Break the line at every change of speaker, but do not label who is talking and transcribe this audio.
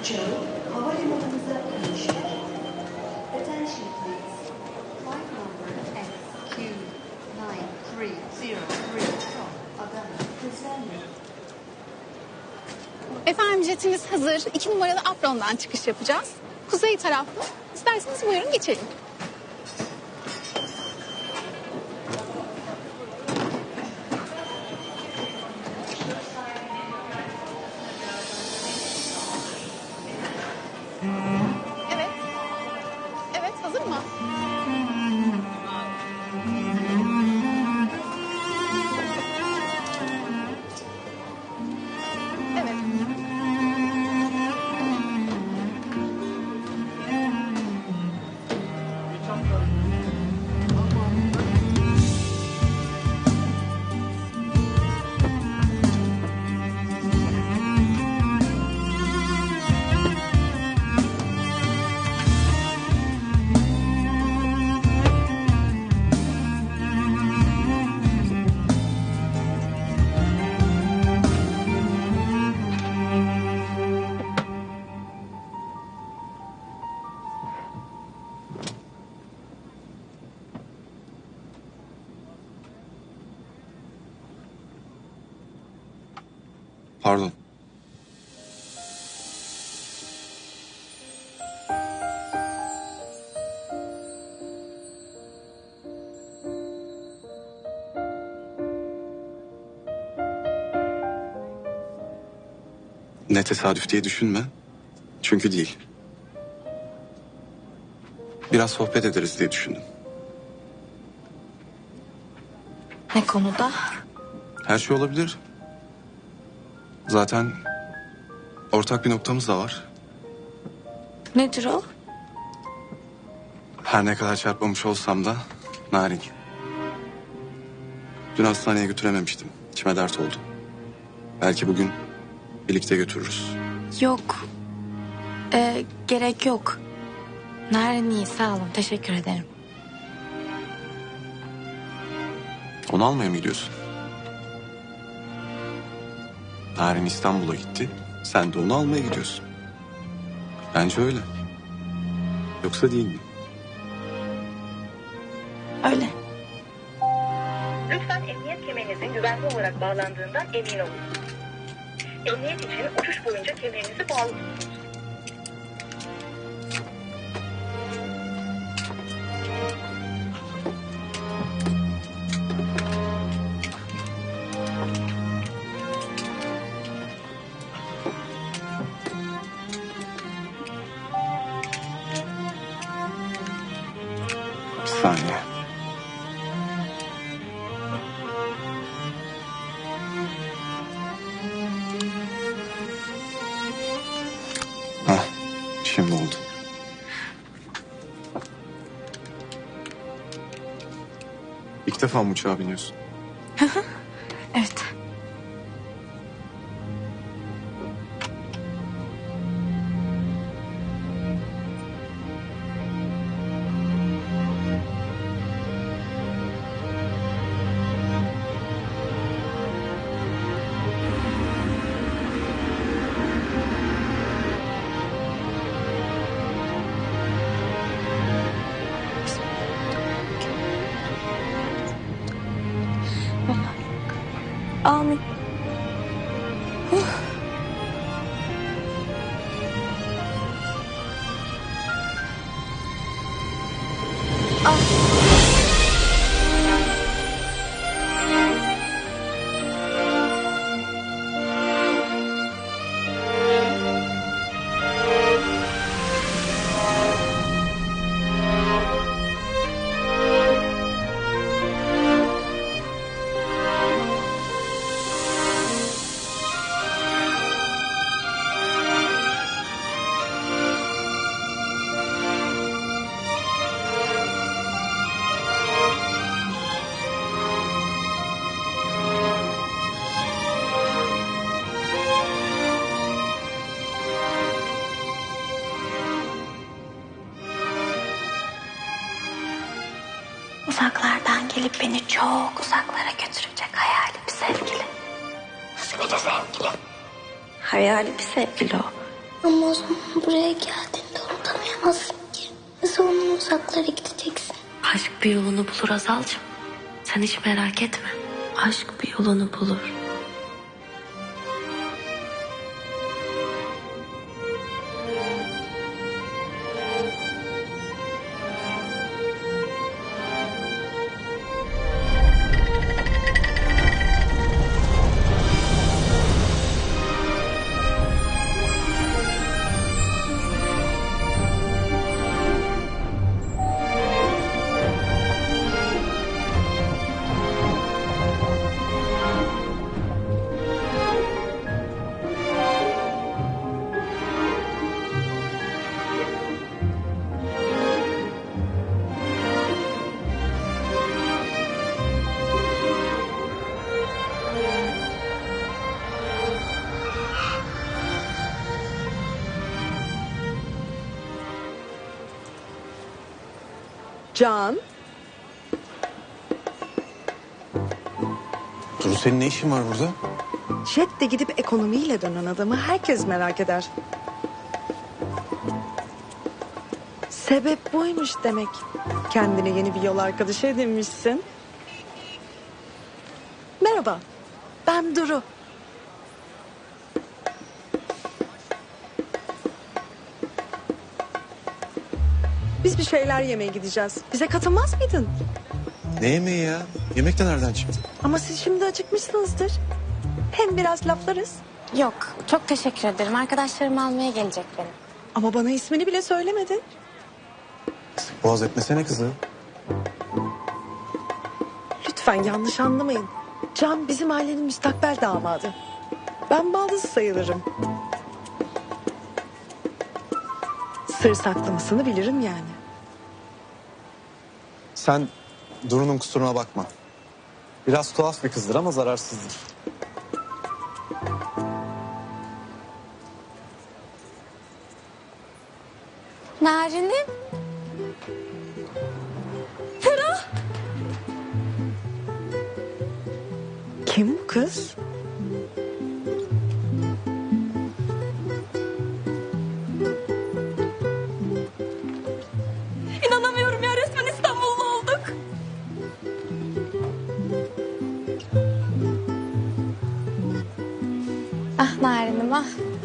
uçağı havalimanımıza iniş verir. Attention please. Flight number
SQ9303
from Adana Istanbul.
Efendim jetimiz hazır. İki numaralı aprondan çıkış yapacağız. Kuzey taraflı. İsterseniz buyurun geçelim.
Pardon. Ne tesadüf diye düşünme. Çünkü değil. Biraz sohbet ederiz diye düşündüm.
Ne konuda?
Her şey olabilir. Zaten ortak bir noktamız da var.
Nedir o?
Her ne kadar çarpmamış olsam da narin. Dün hastaneye götürememiştim. İçime dert oldu. Belki bugün birlikte götürürüz.
Yok. Ee, gerek yok. Narin iyi sağ olun teşekkür ederim.
Onu almaya mı gidiyorsun? Narin İstanbul'a gitti. Sen de onu almaya gidiyorsun. Bence öyle. Yoksa değil mi?
Öyle.
Lütfen emniyet kemerinizin güvenli olarak bağlandığından emin olun. Emniyet için uçuş boyunca kemerinizi bağlı tutun.
Saniye. Hah, şimdi oldu. İlk defa mı uçağa biniyorsun?
Oh. Uzaklardan gelip beni çok uzaklara götürecek hayali bir sevgili. Nasıl bir de sevgili? Hayali bir sevgili o.
Ama o zaman buraya geldiğinde unutamayamazsın ki. Nasıl onun uzaklara gideceksin?
Aşk bir yolunu bulur Azalcığım. Sen hiç merak etme. Aşk bir yolunu bulur.
Can,
Duru senin ne işin var burada?
jet de gidip ekonomiyle dönen adamı herkes merak eder. Sebep buymuş demek. Kendine yeni bir yol arkadaşı edinmişsin. Merhaba, ben Duru. Biz bir şeyler yemeye gideceğiz. Bize katılmaz mıydın?
Ne yemeği ya? Yemek de nereden çıktı?
Ama siz şimdi acıkmışsınızdır. Hem biraz laflarız.
Yok çok teşekkür ederim. Arkadaşlarım almaya gelecek benim.
Ama bana ismini bile söylemedin.
Boğaz etmesene kızı.
Lütfen yanlış anlamayın. Can bizim ailenin müstakbel damadı. Ben baldızı sayılırım. Sır saklamasını bilirim yani.
Sen Duru'nun kusuruna bakma. Biraz tuhaf bir kızdır ama zararsızdır.
Narinim.
Kim bu kız?
Ah Narinim ah.